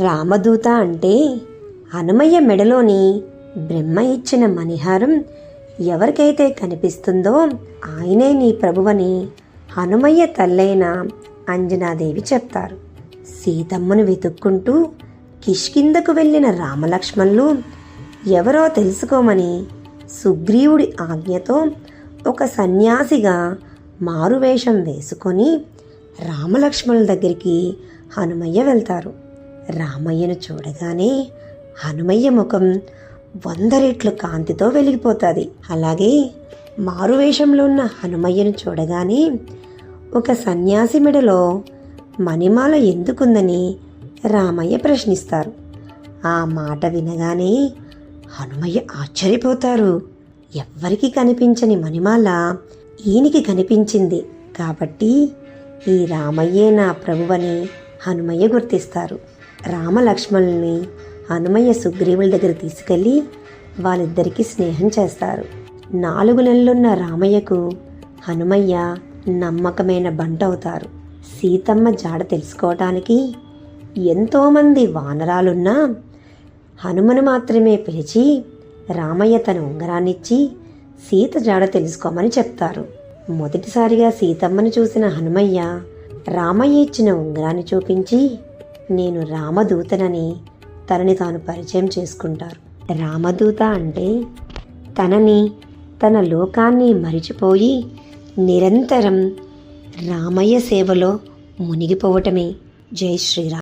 రామదూత అంటే హనుమయ్య మెడలోని బ్రహ్మ ఇచ్చిన మణిహారం ఎవరికైతే కనిపిస్తుందో ఆయనే నీ ప్రభువని హనుమయ్య తల్లైన అంజనాదేవి చెప్తారు. సీతమ్మను వెతుక్కుంటూ కిష్కిందకు వెళ్ళిన రామలక్ష్మణులు ఎవరో తెలుసుకోమని సుగ్రీవుడి ఆజ్ఞతో ఒక సన్యాసిగా మారువేషం వేసుకొని రామలక్ష్మణుల దగ్గరికి హనుమయ్య వెళ్తారు. రామయ్యను చూడగానే హనుమయ్య ముఖం వంద రెట్లు కాంతితో వెలిగిపోతుంది. అలాగే మారువేషంలో ఉన్న హనుమయ్యను చూడగానే ఒక సన్యాసి మెడలో మణిమాల ఎందుకుందని రామయ్య ప్రశ్నిస్తారు. ఆ మాట వినగానే హనుమయ్య ఆశ్చర్యపోతారు. ఎవ్వరికి కనిపించని మణిమాల ఈయనకి కనిపించింది కాబట్టి ఈ రామయ్యే నా ప్రభువని హనుమయ్య గుర్తిస్తారు. రామలక్ష్మణుల్ని హనుమయ్య సుగ్రీవుల దగ్గర తీసుకెళ్ళి వాళ్ళిద్దరికీ స్నేహం చేస్తారు. నాలుగు నెలలున్న రామయ్యకు హనుమయ్య నమ్మకమైన బంట అవుతారు. సీతమ్మ జాడ తెలుసుకోవటానికి ఎంతోమంది వానరాలున్నా హనుమను మాత్రమే పిలిచి రామయ్య తన ఉంగరాన్నిచ్చి సీత జాడ తెలుసుకోమని చెప్తారు. మొదటిసారిగా సీతమ్మను చూసిన హనుమయ్య రామయ్య ఇచ్చిన ఉంగరాన్ని చూపించి నేను రామదూతనని తనని తాను పరిచయం చేసుకుంటారు. రామదూత అంటే తనని తన లోకాన్ని మరిచిపోయి నిరంతరం రామయ్య సేవలో మునిగిపోవటమే జై శ్రీరామ్.